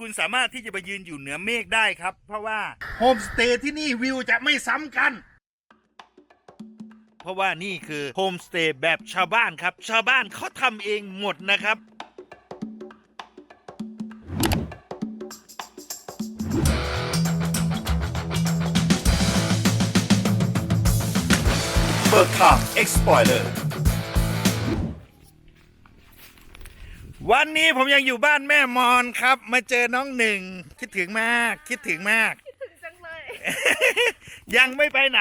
คุณสามารถที่จะไปยืนอยู่เหนือเมฆได้ครับ เพราะว่าโฮมสเตย์ที่นี่วิวจะไม่ซ้ำกัน เพราะว่านี่คือโฮมสเตย์แบบชาวบ้านครับ ชาวบ้านเขาทำเองหมดนะครับ เบิกขับ X Spoiler วันนี้ผมยังอยู่บ้านแม่มอนครับ มาเจอน้องหนึ่งคิดถึงมาก คิดถึงมาก ถึงจังเลย ยังไม่ไปไหน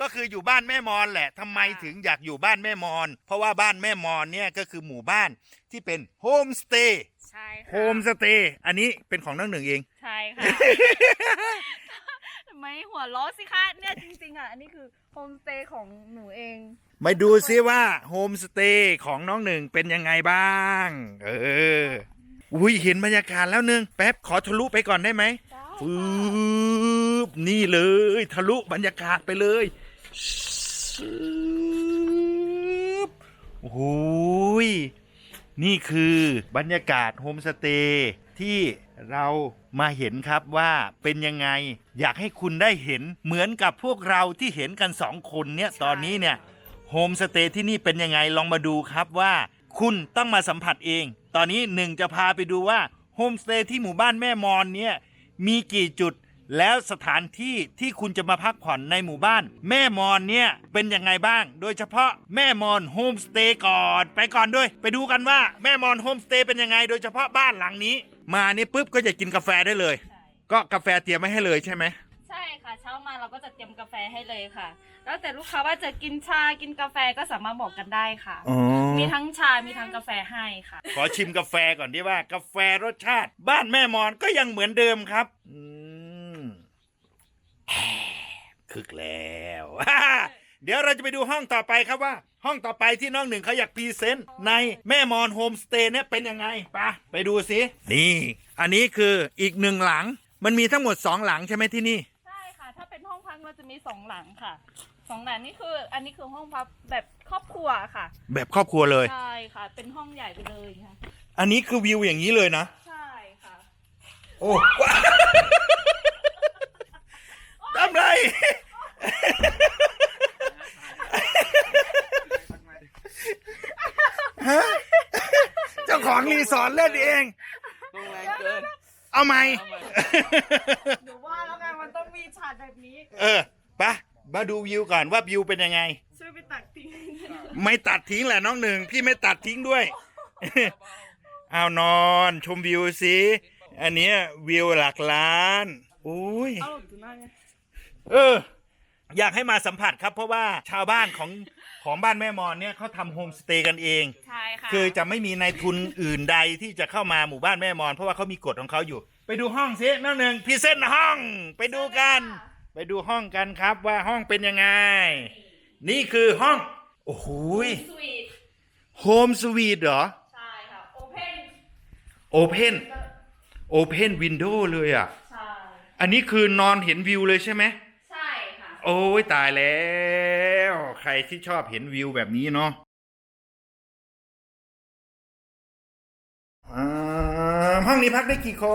ก็คืออยู่บ้านแม่มอนแหละทำไมถึงอยากอยู่บ้านแม่มอน เพราะว่าบ้านแม่มอนเนี่ยก็คือหมู่บ้านที่เป็นโฮมสเตย์ใช่ค่ะโฮมสเตย์อันนี้เป็นของน้องหนึ่งเอง ใช่ค่ะทำไมหัวล้อสิคะเนี่ยจริงๆอะอันนี้คือโฮมสเตย์ของหนูเอง มาดูซิว่าโฮมสเตย์ของน้องหนึ่งเป็นยังไงบ้าง เออ อุ้ยเห็นบรรยากาศแล้วหนึงแป๊บขอทะลุไปก่อนได้ไหมฟืบนี่เลย ทะลุบรรยากาศไปเลยฟืบโอ้โหยนี่คือบรรยากาศโฮมสเตย์ ที่เรามาเห็นครับว่าเป็นยังไง อยากให้คุณได้เห็นเหมือนกับพวกเราที่เห็นกันสองคนเนี่ยตอนนี้เนี่ยโฮมสเตย์ที่นี่เป็นยังไงลองมาดูครับว่า คุณต้องมาสัมผัสเอง ตอนนี้หนึ่งจะพาไปดูว่าโฮมสเตย์ที่หมู่บ้านแม่มอนเนี่ยมีกี่จุดแล้วสถานที่ที่คุณจะมาพักผ่อนในหมู่บ้าน แม่มอนเนี่ยเป็นยังไงบ้าง โดยเฉพาะแม่มอนโฮมสเตย์ก่อนไปก่อนด้วย ไปดูกันว่าแม่มอนโฮมสเตย์เป็นยังไง โดยเฉพาะบ้านหลังนี้ มานี่ปุ๊บก็จะกินกาแฟได้เลยก็กาแฟเตรียมไว้ให้เลยใช่ไหมใช่ค่ะ เช้ามาเราก็จะเตรียมกาแฟให้เลยค่ะ แล้วแต่ลูกค้าว่าจะกินชากินกาแฟก็สามารถบอกกันได้ค่ะ อ๋อมีทั้งชา มีทั้งกาแฟให้ค่ะ ขอชิมกาแฟก่อนดีว่ากาแฟรสชาติ บ้านแม่มอนก็ยังเหมือนเดิมครับอืมคึกแล้ว เดี๋ยวเราจะไปดูห้องต่อไปครับว่า ห้องต่อไปที่น้องหนึ่งเขาอยากพรีเซนต์ในแม่มอนโฮมสเตย์เนี่ยเป็นยังไงไปะไปดูสินี่ อันนี้คืออีกหนึ่งหลัง มันมีทั้งหมดสองหลังใช่ไหมที่นี่ ใช่ค่ะ ถ้าเป็นห้องพักเราจะมีสองหลังค่ะสองหลังนี่คือ อันนี้คือห้องพักแบบครอบครัวค่ะ แบบครอบครัวเลย ใช่ค่ะ เป็นห้องใหญ่ไปเลยค่ะ อันนี้คือวิวอย่างนี้เลยนะ ใช่ค่ะ โอ้ ทำไร ฮะเจ้าของรีสอร์ทเล่นเอง ลงแรงเกินเอาไหม หนูว่าแล้วกันมันต้องมีฉากแบบนี้ เออไปะมาดูวิวก่อนว่าวิวเป็นยังไง ช่วยไปตักทิ้งไม่ตัดทิ้งแหละน้องหนึ่งพี่ไม่ตัดทิ้งด้วย เอานอนชมวิวสิ อันเนี้ยวิวหลักล้าน อุ้ย เอาดูหน้าเนี่ยเออ อยากให้มาสัมผัสครับ เพราะว่าชาวบ้านของของบ้านแม่มอนเนี่ยเขาทำโฮมสเตย์กันเอง ใช่ค่ะคือจะไม่มีนายทุนอื่นใดที่จะเข้ามาหมู่บ้านแม่มอน เพราะว่าเขามีกฎของเขาอยู่ ไปดูห้องซิน้องหนึ่งพรีเซนต์ห้องไปดูกัน ไปดูห้องกันครับว่าห้องเป็นยังไง นี่คือห้อง โอ้โหยสวีทโฮมสวีทเหรอ ใช่ค่ะโอเพนโอเพนโอเพนวินโดว์เลยอะ ใช่ อันนี้คือนอนเห็นวิวเลยใช่ไหมใช่ค่ะ โอ้ยตายแล้ว ใครที่ชอบเห็นวิวแบบนี้เนาะอ่าห้องนี้พักได้กี่ค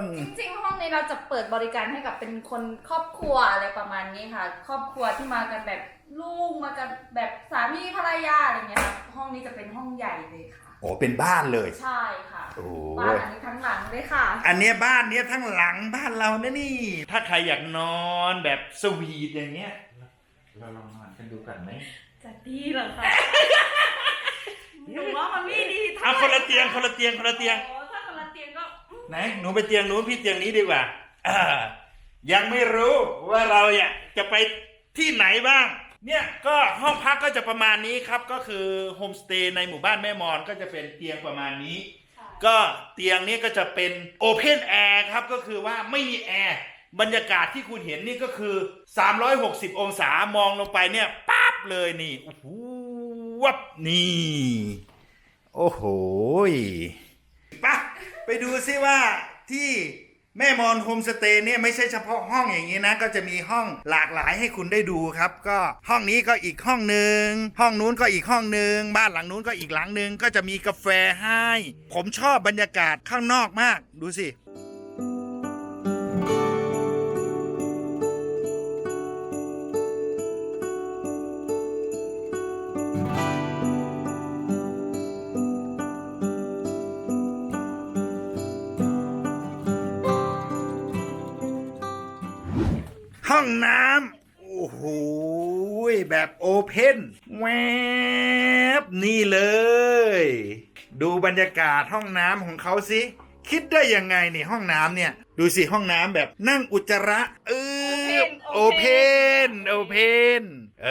น จริงๆ ห้องนี้เราจะเปิดบริการให้กับเป็นคนครอบครัวอะไรประมาณนี้ค่ะ ครอบครัวที่มากันแบบลูกมากันแบบสามีภรรยาอะไรเงี้ยค่ะห้องนี้จะเป็นห้องใหญ่เลยค่ะ โอ้เป็นบ้านเลยใช่ค่ะโอ้บ้านอันนี้ทั้งหลังเลยค่ะ อันเนี้ยบ้านเนี้ยทั้งหลังบ้านเรานะนี่ ถ้าใครอยากนอนแบบสวีทอย่างเงี้ยเราลองนอนกันดูกันไหมจะดีเหรอคะหนูว่ามันไม่ดีท่าเอาไหร่คนละเตียงคนละเตียงคนละเตียงโอ้ถ้าคนละเตียงก็ไหนหนูไปเตียงนู้นพี่เตียงนี้ดีกว่าอ่ายังไม่รู้ว่าเราอยากจะไปที่ไหนบ้าง เนี่ยก็ห้องพักก็จะประมาณนี้ครับก็คือโฮมสเตย์ในหมู่บ้านแม่มอนก็จะเป็นเตียงประมาณนี้ ก็เตียงนี้ก็จะเป็นโอเพนแอร์ครับก็คือว่าไม่มีแอร์บรรยากาศที่คุณเห็นนี่ก็คือ 360 องศามองลงไปเนี่ยปั๊บเลยนี่โอ้โหวับนี่ โอ้โหยไปะไปดูซิว่าที่ แม่มอนโฮมสเตย์เนี่ยไม่ใช่เฉพาะห้องอย่างนี้นะ ก็จะมีห้องหลากหลายให้คุณได้ดูครับ ก็ห้องนี้ก็อีกห้องหนึ่งห้องนู้นก็อีกห้องหนึ่งบ้านหลังนู้นก็อีกหลังหนึ่งก็จะมีกาแฟให้ ผมชอบบรรยากาศข้างนอกมากดูสิ เพนแวบนี่เลยยดูบรรยากาศห้องน้ำของเขาสิคิดได้ยังไงนี่ห้องน้ำเนี่ย ดูสิห้องน้ำแบบนั่งอุจจาระเออโอเพนโอเพนเอ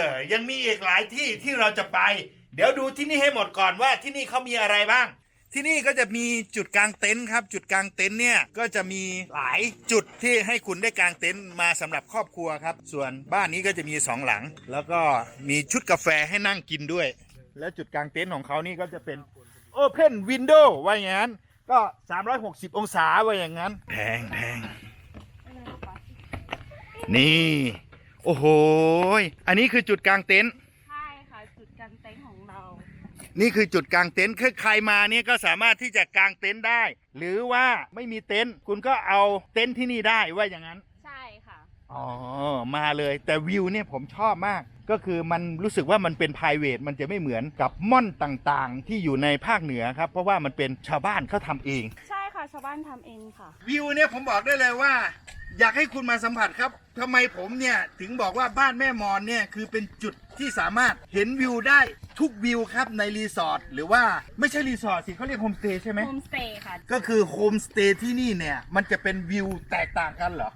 อ ยังมีอีกหลายที่ที่เราจะไป เดี๋ยวดูที่นี่ให้หมดก่อนว่าที่นี่เขามีอะไรบ้าง ที่นี่ก็จะมีจุดกลางเต็นท์ครับ จุดกลางเต็นท์เนี่ยก็จะมีหลายจุดที่ให้คุณได้กางเต็นท์มาสำหรับครอบครัวครับ ส่วนบ้านนี้ก็จะมีสองหลัง แล้วก็มีชุดกาแฟให้นั่งกินด้วย แล้วจุดกลางเต็นท์ของเขานี่ก็จะเป็น Open Window ว่าอย่างนั้น ก็ 360 องศาว่าอย่างนั้นแพงแพงนี่ โอ้โห อันนี้คือจุดกลางเต็นท์ ใช่ค่ะ จุดกันเต็นท์ของเรา นี่คือจุดกางเต็นท์คือใครมาเนี่ยก็สามารถที่จะกางเต็นท์ได้ หรือว่าไม่มีเต็นท์คุณก็เอาเต็นท์ที่นี่ได้ว่าอย่างนั้น ใช่ค่ะ อ๋อ มาเลยแต่วิวเนี่ยผมชอบมาก ก็คือมันรู้สึกว่ามันเป็น p r i v a t มันจะไม่เหมือนกับม่อนต่างๆ ที่อยู่ในภาคเหนือครับ เพราะว่ามันเป็นชาวบ้านเขาทำเอง ใช่ค่ะชาวบ้านทำเองค่ะ วิวเนี่ยผมบอกได้เลยว่า อยากให้คุณมาสัมผัสครับทำไมผมเนี่ยถึงบอกว่าบ้านแม่มอนเนี่ยคือเป็นจุดที่สามารถเห็นวิวได้ทุกวิวครับในรีสอร์ทหรือว่าไม่ใช่รีสอร์ทสิเขาเรียกโฮมสเตย์ใช่ไหมโฮมสเตย์ค่ะก็คือโฮมสเตย์ที่นี่เนี่ยมันจะเป็นวิวแตกต่างกันเหรอ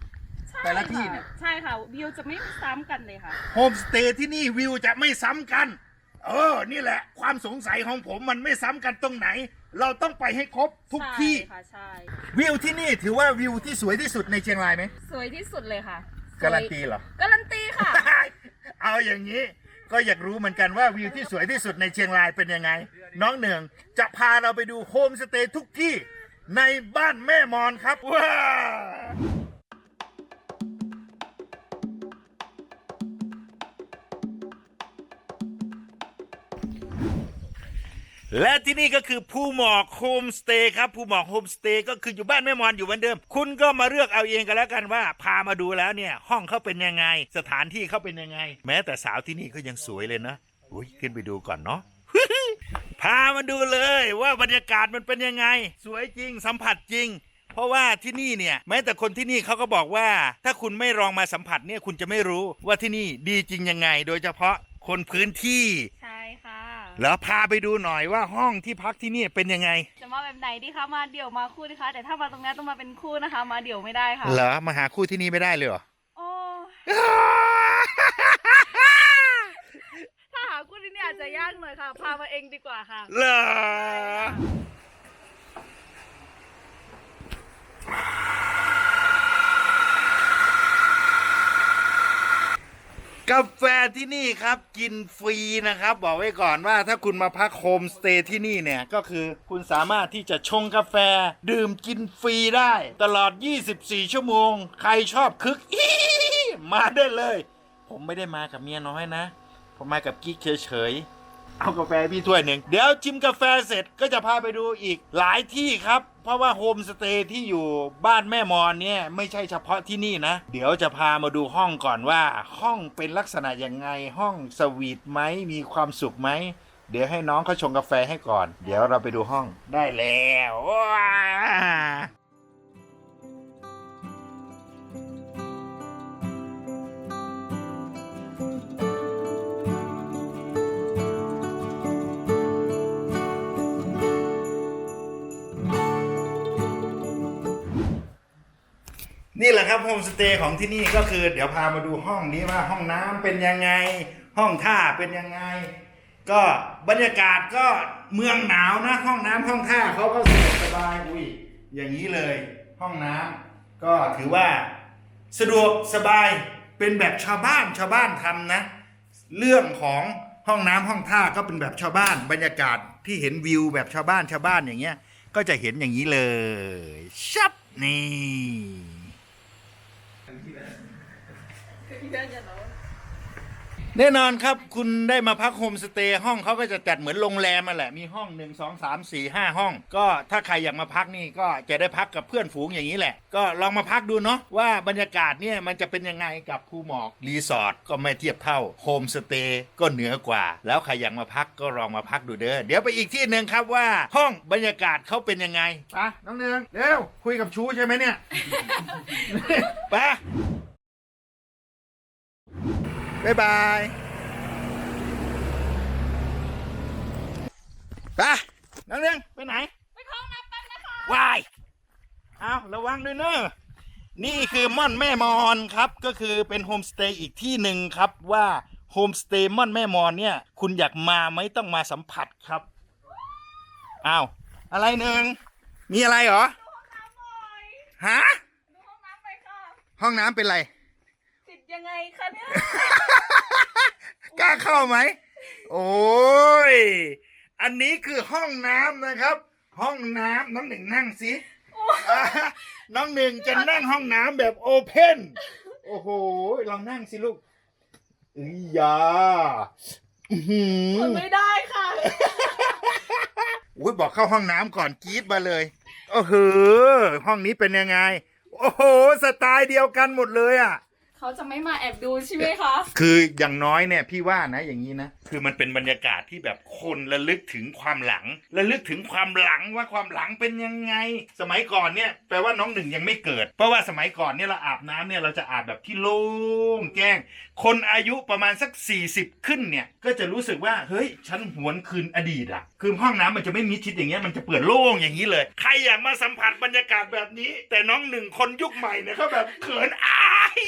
แต่ละที่เนี่ย ใช่ค่ะวิวจะไม่ซ้ำกันเลยค่ะ โฮมสเตย์ที่นี่วิวจะไม่ซ้ำกัน เออ นี่แหละ ความสงสัยของผมมันไม่ซ้ำกันตรงไหน เราต้องไปให้ครบทุกที่ ใช่ค่ะใช่วิวที่นี่ถือว่าวิวที่สวยที่สุดในเชียงรายไหมสวยที่สุดเลยค่ะการันตีเหรอ การันตีค่ะ เอาอย่างนี้ก็อยากรู้เหมือนกันว่าวิวที่สวยที่สุดในเชียงรายเป็นยังไง น้องเหนืองจะพาเราไปดูโฮมสเตย์ทุกที่ในบ้านแม่มอนครับว้า และที่นี่ก็คือภูหมอกโฮมสเตย์ครับภูหมอกโฮมสเตย์ก็คืออยู่บ้านแม่มอนอยู่เหมือนเดิม คุณก็มาเลือกเอาเองกันแล้วกันว่า พามาดูแล้วเนี่ย ห้องเขาเป็นยังไง สถานที่เขาเป็นยังไง แม้แต่สาวที่นี่ก็ยังสวยเลยนะอุ้ยขึ้นไปดูก่อนเนาะพามาดูเลยว่าบรรยากาศมันเป็นยังไง สวยจริงสัมผัสจริงเพราะว่าที่นี่เนี่ยแม้แต่คนที่นี่เขาก็บอกว่า ถ้าคุณไม่ลองมาสัมผัสเนี่ยคุณจะไม่รู้ว่าที่นี่ดีจริงยังไง โดยเฉพาะคนพื้นที่ แล้วพาไปดูหน่อยว่าห้องที่พักที่นี่เป็นยังไง จะมาแบบไหนดีคะมาเดี่ยวมาคู่ดีคะแต่ถ้ามาตรงนี้ต้องมาเป็นคู่นะคะ มาเดี่ยวไม่ได้ค่ะเหรอมาหาคู่ที่นี่ไม่ได้เลยเหรอโอ้ถ้าหาคู่ที่นี่อาจจะยากหน่อยค่ะ พามาเองดีกว่าค่ะเหรอ กาแฟที่นี่ครับกินฟรีนะครับ บอกไว้ก่อนว่าถ้าคุณมาพักโฮมสเตย์ที่นี่เนี่ยก็คือคุณสามารถที่จะชงกาแฟ ดื่มกินฟรีได้ ตลอด 24 ชั่วโมง ใครชอบคึกอีมาได้เลย ผมไม่ได้มากับเมียน้อยนะ ผมมากับกิ๊กเฉยๆ เอากาแฟพี่ถ้วยหนึ่งเดี๋ยวชิมกาแฟเสร็จก็จะพาไปดูอีกหลายที่ครับ เพราะว่าโฮมสเตย์ที่อยู่บ้านแม่มอนเนี่ยไม่ใช่เฉพาะที่นี่นะ เดี๋ยวจะพามาดูห้องก่อนว่า ห้องเป็นลักษณะยังไงห้องสวีทไหมมีความสุขไหมเดี๋ยวให้น้องเขาชงกาแฟให้ก่อน เดี๋ยวเราไปดูห้องได้แล้ว นี่แหละครับโฮมสเตย์ของที่นี่ก็คือเดี๋ยวพามาดูห้องนี้ว่าห้องน้ำเป็นยังไง ห้องท่าเป็นยังไง ก็บรรยากาศก็เมืองหนาวนะ ห้องน้ำห้องท่าเขาก็สะดวกสบายอุ้ยอย่างนี้เลย ห้องน้ำก็ถือว่าสะดวกสบายเป็นแบบชาวบ้านชาวบ้านทำนะ เรื่องของห้องน้ำห้องท่าก็เป็นแบบชาวบ้าน บรรยากาศที่เห็นวิวแบบชาวบ้านชาวบ้านอย่างเงี้ย ก็จะเห็นอย่างนี้เลยชับนี่ ท แน่นอนครับคุณได้มาพักโฮมสเตย์ห้องเขาก็จะจัดเหมือนโรงแรมมาแหละมีห้องหนึ่งสองสามสี่ห้าห้อง ก็ถ้าใครอยากมาพักนี่ก็จะได้พักกับเพื่อนฝูงอย่างนี้แหละ ก็ลองมาพักดูเนาะว่าบรรยากาศเนี่ยมันจะเป็นยังไงกับภูหมอกรีสอร์ทก็ไม่เทียบเท่าโฮมสเตย์ก็เหนือกว่า แล้วใครอยากมาพักก็ลองมาพักดูเด้อเดี๋ยวไปอีกที่หนึ่งครับว่า ห้องบรรยากาศเขาเป็นยังไงไปะน้องเนืองเร็วคุยกับชูใช่ไหมเนี่ย ไป บ๊ายบายไปนักเรียนไปไหน ไปเข้าห้องน้ำแป๊บนะคะวายเอาระวังด้วยเนอะนี่คือม่อนแม่มอนครับ ก็คือเป็นโฮมสเตย์อีกที่หนึ่งครับว่าโฮมสเตย์ม่อนแม่มอนเนี่ย คุณอยากมาไหมต้องมาสัมผัสครับอ้าวอะไรหนึ่งมีอะไรเหรอน้ำหน่อยฮะดูห้องน้ำไปค่ะห้องน้ำเป็นไรติด ยังไงคะเนี่ยกล้าเข้าไหม โอ้ย อันนี้คือห้องน้ำนะครับ ห้องน้ำน้องหนึ่งนั่งสิอ่าน้องหนึ่งจะนั่งห้องน้ำแบบโอเพนโอ้โหลองนั่งสิลูกอียาอื้อหือมันไม่ได้ค่ะ อุ้ยบอกเข้าห้องน้ำก่อนกรีดมาเลย โอ้โหห้องนี้เป็นยังไง โอ้โห สไตล์เดียวกันหมดเลยอะ เขาจะไม่มาแอบดูใช่ไหมคะ คืออย่างน้อยเนี่ยพี่ว่านะอย่างนี้นะ คือมันเป็นบรรยากาศที่แบบคนระลึกถึงความหลังระลึกถึงความหลังว่าความหลังเป็นยังไง สมัยก่อนเนี่ยแปลว่าน้องหนึ่งยังไม่เกิด เพราะว่าสมัยก่อนเนี่ยเราอาบน้ำเนี่ยเราจะอาบแบบที่โล่งแจ้ง คนอายุประมาณสัก 40 ขึ้นเนี่ยก็จะรู้สึกว่าเฮ้ยฉันหวนคืนอดีตอะคือห้องน้ำมันจะไม่มิดชิดอย่างเงี้ยมันจะเปิดโล่งอย่างนี้เลย ใครอยากมาสัมผัสบรรยากาศแบบนี้ แต่น้องหนึ่งคนยุคใหม่เนี่ยเขาแบบเขินอาย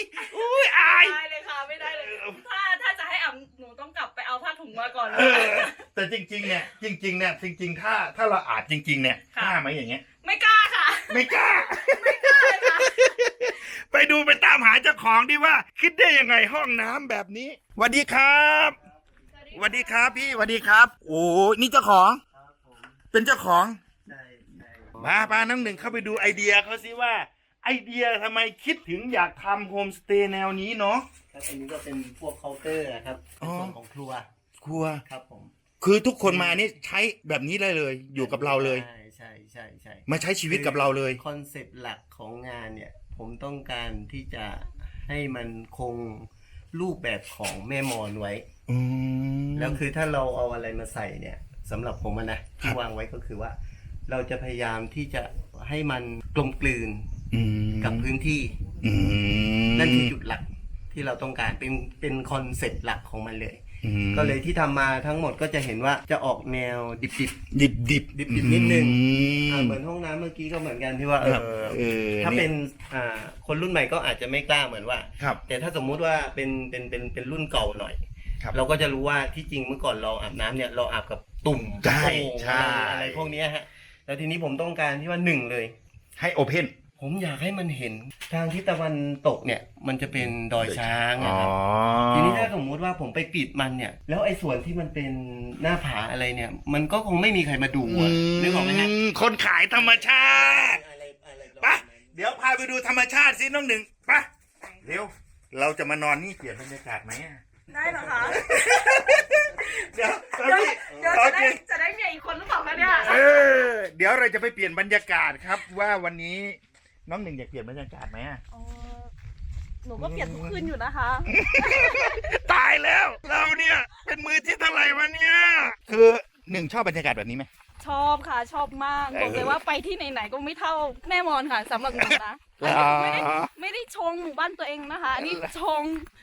ยอาย ได้เลยค่ะไม่ได้เลย ถ้าถ้าจะให้อาบหนูต้องกลับไปเอาผ้าถุงมาก่อนเลเอยอแต่จริง ๆ เนี่ย จริง ๆ เนี่ย จริง ๆ ถ้า ถ้าเราอาจจริง ๆ เนี่ยกค่ะ ล้าไหมอย่างเงี้ย ไม่กล้าค่ะ ไม่กล้าเลยค่ะไปดูไปตามหาเจ้าของดีว่า คิดได้ยังไงห้องน้ำแบบนี้สวัสดีครับสวัสดีครับพี่สวัสดีครับ โอ้นี่เจ้าของ เป็นเจ้าของ มาปาน้องหนึ่งเข้าไปดูไอเดียเขาสิว่า ไอเดียทำไมคิดถึงอยากทำโฮมสเตย์แนวนี้เนาะ ครับอันนี้ก็เป็นพวกเคาน์เตอร์นะครับอ๋ในอ ส่วนของครัวครัว ครับผมคือทุกคนมานี่ใช้แบบนี้ได้เลย อยู่กับเราเลย ใช่ใช่ใช่ใช่มาใช้ชีวิตกับเราเลย คอนเซปต์หลักของงานเนี่ย ผมต้องการที่จะให้มันคงรูปแบบของแม่มอนไว้ อืม แล้วคือถ้าเราเอาอะไรมาใส่เนี่ยสำหรับผมอะนะที่วางไว้ก็คือว่า เราจะพยายามที่จะให้มันกลมกลืน อืมกับพื้นที่อืมนั่นคือจุดหลักที่เราต้องการเป็นเป็นคอนเซปต์หลักของมันเลย อืมก็เลยที่ทำมาทั้งหมดก็จะเห็นว่าจะออกแนวดิบดิบดิบดิบดิบนิดนึง อืๆอ่าเหมมือนห้องน้ำเมื่อกี้ก็เหมือนกันที่ว่าเอครับอเออถ้าเป็นยอ่าคนรุ่นใหม่ก็อาจจะไม่กล้าเหมือนว่า ครับ แต่ถ้าสมมุติว่าเป็นเป็นเป็นเป็นรุ่นเก่าหน่อย ครับ เราก็จะรู้ว่าที่จริงเมื่อก่อนเราอาบน้ำเนี่ยเราอาบกับตุ่มใช่โอ่งใช่ อะไรอะไรพวกเนี้ยฮะแล้วทีนี้ผมต้องการที่ว่าหนึ่งเลย ให้โอเพน ผมอยากให้มันเห็นทางทิศตะวันตกเนี่ย มันจะเป็นดอยช้างนะครับทีนี้ถ้าสมมุติว่าผมไปปิดมันเนี่ย แล้วไอ้ส่วนที่มันเป็นหน้าผาอะไรเนี่ย มันก็คงไม่มีใครมาดูอะนึกออกไหมฮะคนขายธรรมชาติอะไรอะไรประไปมาณนั้นเดี๋ยวพาไปดูธรรมชาติสิน้องหนึ่งไปเร็ว เราจะมานอนนี่เปลี่ยนบรรยากาศไหมอะได้เหรอคะ เดี๋ยวตอนเดี๋ยวนี้เดี๋ยวโอจะเคได้จะได้เมียอีกคนหรือเปล่าคะเนี่ย เออ เดี๋ยวเราจะไปเปลี่ยนบรรยากาศครับว่าวันนี้ น้องหนึ่งอยากเปลี่ยนบรรยากาศไหมอะอ๋อหนูก็เปลี่ยนทุกคืนอยู่นะคะ ตายแล้ว เราเนี่ย เป็นมือที่เท่าไหร่วะเนี่ย คือหนึ่งชอบบรรยากาศแบบนี้ไหม ชอบค่ะชอบมากเออบอกเลยว่าไปที่ไหนๆก็ไม่เท่าแม่มอนค่ะสำหรับหนูนะเหรอไม่ได้ไม่ได้ชงหมู่บ้านตัวเองนะคะอันนี่ชง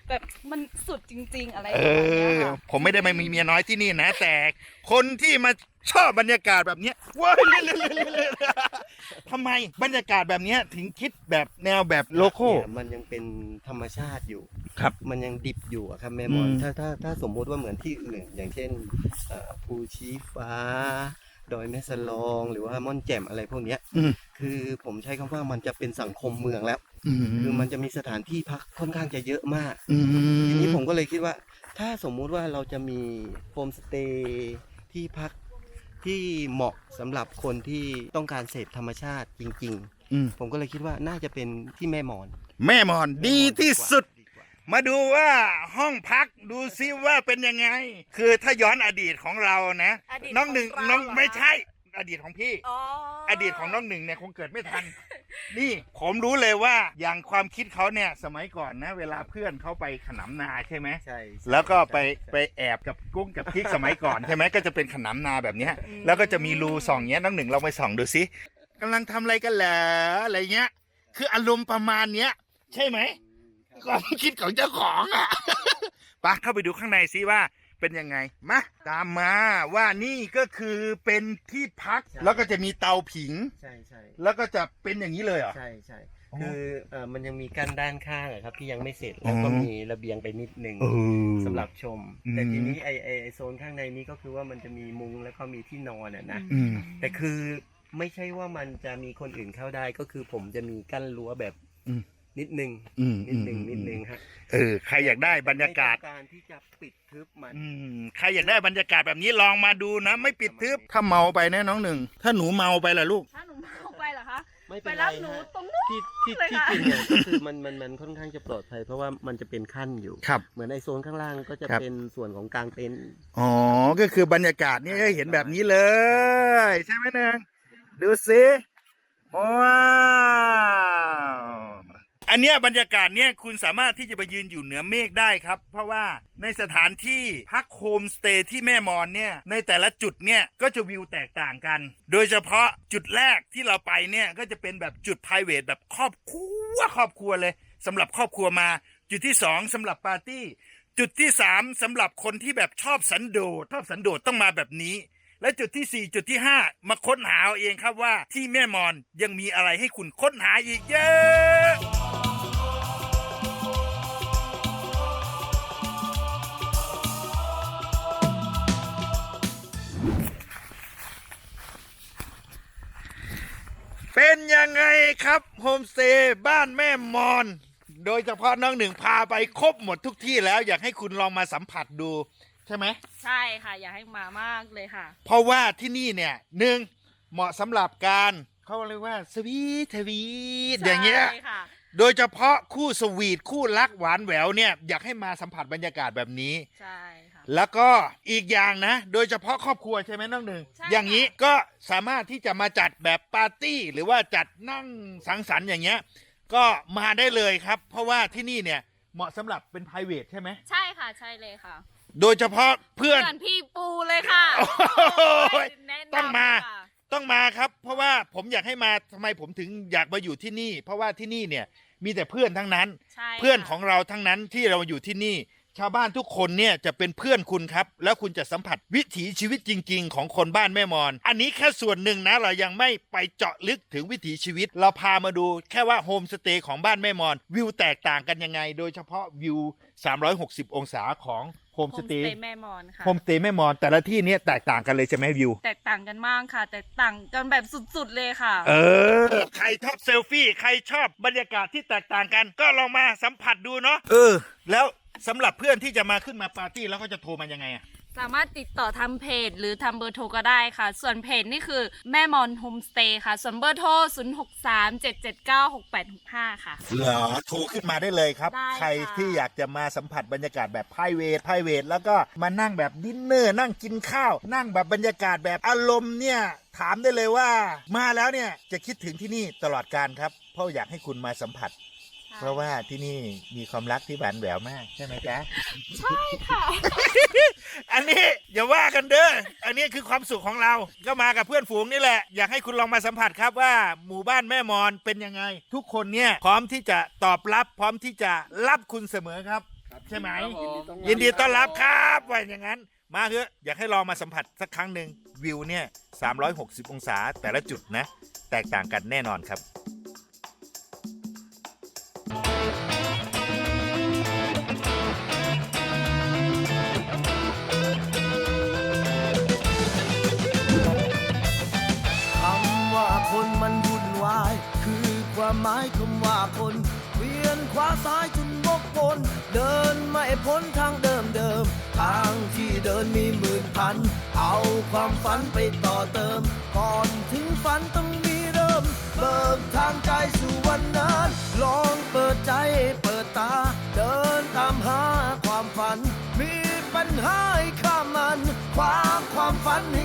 แบบมันสุดจริง ๆ อะไรปเอระมาณเนี้ยอ ค่ะผมไม่ได้มามีเมียน้อยที่นี่นะ แต่คนที่มาชอบบรรยากาศแบบเนี้ยว้ายทำไมบรรยากาศแบบเนี้ยถึงคิดแบบแนวแบบโลโก้ เนี่ยมันยังเป็นธรรมชาติอยู่ ครับมันยังดิบอยู่อะครับแม่มอนอืม ถ้าถ้าถ้าสมมุติว่าเหมือนที่อื่น อย่างเช่นเอ่อภูชีฟ้า ดอยแม่สลองหรือว่าม่อนแจ่มอะไรพวกเนี้ยอืม คือผมใช้คำว่ามันจะเป็นสังคมเมืองแล้วอืมคือมันจะมีสถานที่พักค่อนข้างจะเยอะมาก อืมทีนี้ผมก็เลยคิดว่า ถ้าสมมุติว่าเราจะมีโฮมสเตย์ที่พักที่เหมาะสำหรับคนที่ต้องการเสพธรรมชาติจริง อืมๆ ผมก็เลยคิดว่าน่าจะเป็นที่แม่หมอน แม่มอนดีที่สุดดีกว่า มาดูว่าห้องพักดูซิว่าเป็นยังไง คือถ้าย้อนอดีตของเรานะอดีตน้องหนึ่งของเราน้องเหรอ ไม่ใช่ อดีตของพี่อ๋ออดีตของน้องหนึ่งเนี่ยคงเกิดไม่ทัน นี่ผมรู้เลยว่าอย่างความคิดเขาเนี่ยสมัยก่อนนะ เวลาเพื่อนเขาไปขนำนาใช่ไหม ใช่แล้วก็ไปไปแอบกับกุ้งกับพริกสมัยก่อน ใช่ไหมก็จะเป็นขนำนาแบบเนี้ย แล้วก็จะมีรูส่องเงี้ยน้องหนึ่งเราไปส่องดูสิกำลังทำอะไรกันเหรออะไรเงี้ย คืออารมณ์ประมาณเนี้ย ใช่ไหม ความคิดของเจ้าของอะไปเข้าไปดูข้างในซิว่าเป็นยังไง มา ตามมาว่านี่ก็คือเป็นที่พักแล้วก็จะมีเตาผิง ใช่ใช่แล้วก็จะเป็นอย่างนี้เลยเหรอ ใช่ใช่อ๋อคือเอ่อมันยังมีกั้นด้านข้างอะครับที่ยังไม่เสร็จแล้วก็อ๋อมีระเบียงไปนิดนึงเออ สำหรับชม อืม แต่ทีนี้ไอไอไอโซนข้างในนี้ก็คือว่ามันจะมีมุงแล้วก็มีที่นอนอะนะ อืม แต่คือไม่ใช่ว่ามันจะมีคนอื่นเข้าได้ก็คือผมจะมีกั้นรั้วแบบอืม นิดนึงอืมนิดนึงนิดนึงฮะเออใครอยากได้บรรยากาศ ไม่ต้องการที่จะปิดทึบมัน อืมใครอยากได้บรรยากาศแบบนี้ลองมาดูนะ ไม่ปิดทึบถ้าเมาไปนะน้องหนึ่ง ถ้าหนูเมาไปล่ะลูก ถ้าหนูเมาไปเหรอคะ ไม่ไปเป็นไรรับหนูฮะตรงนู้น ที่ที่เลยที่ค่ะจริงเนี่ยก็คือมันมันมันค่อนข้างจะปลอดภัย เพราะว่ามันจะเป็นขั้นอยู่ ครับ เหมือนในโซนข้างล่างก็จะครับ เป็นส่วนของกลางเต็นท์อ๋อ ก็คือบรรยากาศนี่ให้เห็นแบบนี้เลย ใช่ไหมเนงดูสิว้าว อันเนี้ยบรรยากาศเนี้ยคุณสามารถที่จะไปยืนอยู่เหนือเมฆได้ครับ เพราะว่าในสถานที่พักโฮมสเตย์ที่แม่มอนเนี่ยในแต่ละจุดเนี่ยก็จะวิวแตกต่างกัน โดยเฉพาะจุดแรกที่เราไปเนี่ยก็จะเป็นแบบจุด p r i v a t แบบครอบครัวครอบครัวเลยสำหรับครอบครัวมา จุดที่สองสำหรับปาร์ตี้จุดที่สามสำหรับคนที่แบบชอบสันโดษชอบสันโดษต้องมาแบบนี้และจุดที่สี่จุดที่ห้ามาค้นหาเอาเองครับว่าที่แม่มอนยังมีอะไรให้คุณค้นหาอีกเยอะ มสเตย์บ้านแม่มอน โดยเฉพาะน้องหนึ่งพาไปครบหมดทุกที่แล้วอยากให้คุณลองมาสัมผัสดูใช่ไหม ใช่ค่ะ อยากให้มามากเลยค่ะ เพราะว่าที่นี่เนี่ยหนึ่งเหมาะสำหรับการเขาเรียกว่าสวีททวีตอย่างเงี้ย ใช่ค่ะ โดยเฉพาะคู่สวีทคู่รักหวานแหววเนี่ยอยากให้มาสัมผัสบรรยากาศแบบนี้ ใช่ค่ะ แล้วก็อีกอย่างนะ โดยเฉพาะครอบครัวใช่ไหมน้องหนึ่ง ใช่อย่างนี้ค่ะก็สามารถที่จะมาจัดแบบปาร์ตี้ หรือว่าจัดนั่งสังสรรค์อย่างเงี้ย ก็มาได้เลยครับ เพราะว่าที่นี่เนี่ยเหมาะสำหรับเป็น p r i v a t ใช่ไหม ใช่ค่ะใช่เลยค่ะโดยเฉพาะเพื่อน เพื่อนพี่ปูเลยค่ะโอ้โหแนะนำต้องมา ค่ะ ต้องมาครับ เพราะว่าผมอยากให้มาทำไมผมถึงอยากมาอยู่ที่นี่ เพราะว่าที่นี่เนี่ยมีแต่เพื่อนทั้งนั้น ใช่เพื่อนค่ะ ของเราทั้งนั้นที่เราอยู่ที่นี่ ชาวบ้านทุกคนเนี่ยจะเป็นเพื่อนคุณครับ แล้วคุณจะสัมผัสวิถีชีวิตจริง ๆ ของคนบ้านแม่มอน อันนี้แค่ส่วนหนึ่งนะเรายังไม่ไปเจาะลึกถึงวิถีชีวิต เราพามาดูแค่ว่าโฮมสเตย์ของบ้านแม่มอน วิวแตกต่างกันยังไง โดยเฉพาะวิว 360 องศาของโฮมโฮสมเตสย์เตย์แม่มอนค่ะโฮมสเตย์แม่มอน แต่ละที่เนี่ยแตกต่างกันเลยใช่ไหมวิว แตกต่างกันมากค่ะ แตกต่างกันแบบสุดๆเลยค่ะ เออ ใครชอบเซลฟี่ ใครชอบบรรยากาศที่แตกต่างกัน ก็ลองมาสัมผัสดูเนาะ เออ แล้ว สำหรับเพื่อนที่จะมาขึ้นมาปาร์ตี้แล้วก็จะโทรมายังไงอะสามารถติดต่อทำเพจหรือทำเบอร์โทรก็ได้ค่ะ ส่วนเพจนี่คือแม่มอนโฮมสเตย์ค่ะ ส่วนเบอร์โทร 0 6 3 7 7 9 6 8 6 5 ค่ะ เหรอโทรขึ้นมาได้เลยครับ ได้ค่ะ ใครที่อยากจะมาสัมผัสบรรยากาศแบบไพรเวทไพรเวทแล้วก็มานั่งแบบดินเนอร์นั่งกินข้าว นั่งแบบบรรยากาศแบบอารมณ์เนี่ย ถามได้เลยว่า มาแล้วเนี่ยจะคิดถึงที่นี่ตลอดการครับ เพราะอยากให้คุณมาสัมผัส เพราะว่าที่นี่มีความรักที่หวานแหววมากใช่ไหมจ๊ะ ใช่ค่ะ อันนี้อย่าว่ากันเด้อ อันนี้คือความสุขของเรา ก็มากับเพื่อนฝูงนี่แหละ อยากให้คุณลองมาสัมผัสครับว่าหมู่บ้านแม่มอนเป็นยังไง ทุกคนเนี่ยพร้อมที่จะตอบรับ พร้อมที่จะรับคุณเสมอครับ ใช่ไหม ยินดีต้อนรับครับว่าอย่างนั้น มาเถอะอยากให้ลองมาสัมผัสสักครั้งหนึ่งวิวเนี่ย 360 องศาแต่ละจุดนะ แตกต่างกันแน่นอนครับ หมายคำว่าคน เวียนขวาซ้ายจนวกวนเดินไม่พ้นทางเดิมเดิมทางที่เดินมีหมื่นพัน เอาความฝันไปต่อเติม ก่อนถึงฝันต้องมีเริ่ม เบิกทางใจสู่วันนั้น ลองเปิดใจเปิดตา เดินตามหาความฝัน มีปัญหาข้ามัน ความความฝันให